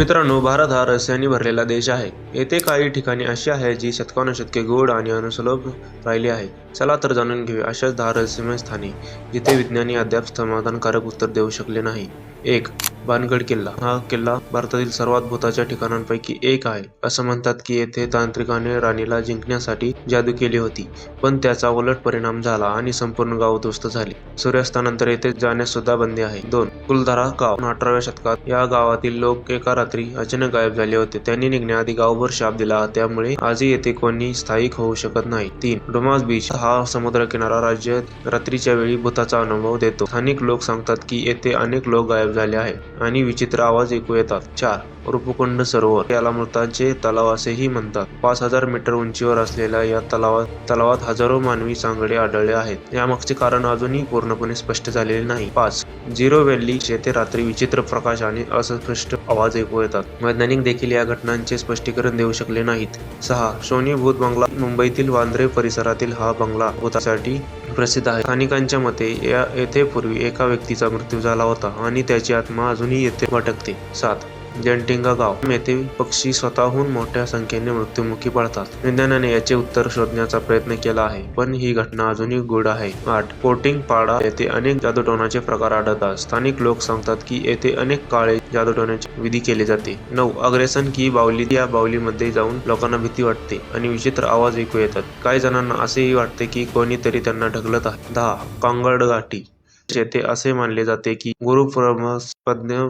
मित्रांनो भारत हा रहस्यांनी भरलेला देश आहे. येथे काही ठिकाणी अशी आहेत जी शतकानुशतके गोड आणि अनुसुलभ राहिली आहे. चला तर जाणून घेऊ अशाच दहा रहस्यमय स्थाने जिथे विज्ञानी अद्याप समाधानकारक उत्तर देऊ शकले नाही. एक बानगड किल्ला. हा किल्ला भारतातील सर्वात भूताच्या ठिकाणांपैकी एक आहे. असं म्हणतात की येथे तांत्रिकाने राणीला जिंकण्यासाठी जादू केली होती पण त्याचा उलट परिणाम झाला आणि संपूर्ण गाव उद्ध्वस्त झाले. सूर्यास्तानंतर येथे जाण्यास सुद्धा बंदी आहे. दोन कुलधारा गाव. अठराव्या शतकात या गावातील लोक एका रात्री अचानक गायब झाले होते. त्यांनी निघण्याआधी गावभर शाप दिला. त्यामुळे आजही येथे कोणी स्थायिक होऊ शकत नाही. तीन डोमास बीच. हा समुद्र किनारा राज्य रात्रीच्या वेळी भूताचा अनुभव देतो. स्थानिक लोक सांगतात की येथे अनेक लोक गायब झाले आहे आणि विचित्र आवाज ऐकू येतात. चार. रूपकुंड सरोवर. याला मृतांचे तलाव असेही म्हणतात. पाच हजार मीटर उंचीवर असलेल्या या तलावात तलावात हजारो मानवी सांगडे आढळले आहेत. यामागचे कारण अजूनही पूर्णपणे स्पष्ट झालेले नाही. पाच. झिरो व्हॅली येथे रात्री विचित्र प्रकाश आणि अस्पष्ट आवाज ऐकू येतात. वैज्ञानिक देखील या घटनांचे स्पष्टीकरण देऊ शकले नाहीत. सहा. शोनी भूत बंगला मुंबईतील वांद्रे परिसरातील हा बंगला भूतासाठी प्रसिद्ध आहे. स्थानिकांच्या मते या येथे पूर्वी एका व्यक्तीचा मृत्यू झाला होता आणि त्याची आत्मा अजूनही येथे भटकते. सात. जंटिंगा गाव येथे पक्षी स्वतःहून मोठ्या संख्येने मृत्युमुखी पडतात. विज्ञानाने याचे उत्तर शोधण्याचा प्रयत्न केला आहे पण ही घटना अजूनही गुढ आहे. आठ. पोटिंग पाडा येथे अनेक जादूटोणाचे प्रकार आढळतात. स्थानिक लोक सांगतात की येथे अनेक काळे जादूटोण्याची विधी केले जाते. नऊ. अग्रेसन की बावली. या बावलीमध्ये जाऊन लोकांना भीती वाटते आणि विचित्र आवाज ऐकू येतात. काही जणांना असेही वाटते की कोणीतरी त्यांना ढकलत आहे. दहा. कांगड घाटी येथे असे मानले जाते की गुरु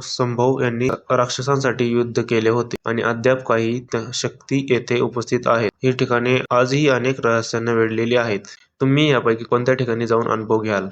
संभव यांनी राक्षसांसाठी युद्ध केले होते आणि अद्याप काही शक्ती येथे उपस्थित आहेत. ही ठिकाणे आजही अनेक रहस्यांना वेढलेली आहेत. तुम्ही यापैकी कोणत्या ठिकाणी जाऊन अनुभव घ्याल?